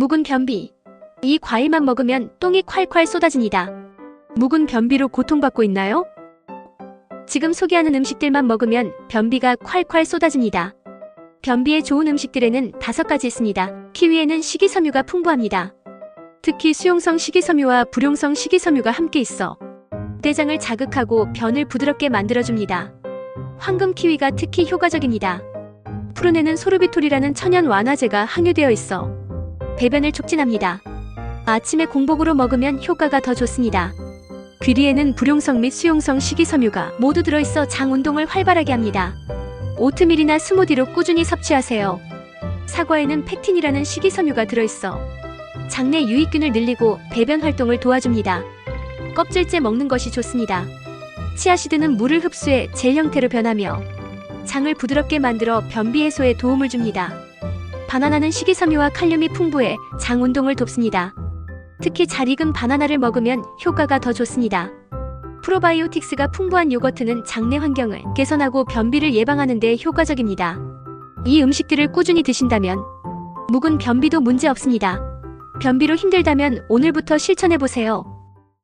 묵은 변비. 이 과일만 먹으면 똥이 콸콸 쏟아집니다. 묵은 변비로 고통받고 있나요? 지금 소개하는 음식들만 먹으면 변비가 콸콸 쏟아집니다. 변비에 좋은 음식들에는 다섯 가지 있습니다. 키위에는 식이섬유가 풍부합니다. 특히 수용성 식이섬유와 불용성 식이섬유가 함께 있어 대장을 자극하고 변을 부드럽게 만들어줍니다. 황금 키위가 특히 효과적입니다. 푸른에는 소르비톨이라는 천연 완화제가 함유되어 있어 배변을 촉진합니다. 아침에 공복으로 먹으면 효과가 더 좋습니다. 귀리에는 불용성 및 수용성 식이섬유가 모두 들어있어 장 운동을 활발하게 합니다. 오트밀이나 스무디로 꾸준히 섭취하세요. 사과에는 팩틴이라는 식이섬유가 들어있어 장내 유익균을 늘리고 배변 활동을 도와줍니다. 껍질째 먹는 것이 좋습니다. 치아시드는 물을 흡수해 젤 형태로 변하며 장을 부드럽게 만들어 변비 해소에 도움을 줍니다. 바나나는 식이섬유와 칼륨이 풍부해 장 운동을 돕습니다. 특히 잘 익은 바나나를 먹으면 효과가 더 좋습니다. 프로바이오틱스가 풍부한 요거트는 장내 환경을 개선하고 변비를 예방하는 데 효과적입니다. 이 음식들을 꾸준히 드신다면 묵은 변비도 문제 없습니다. 변비로 힘들다면 오늘부터 실천해 보세요.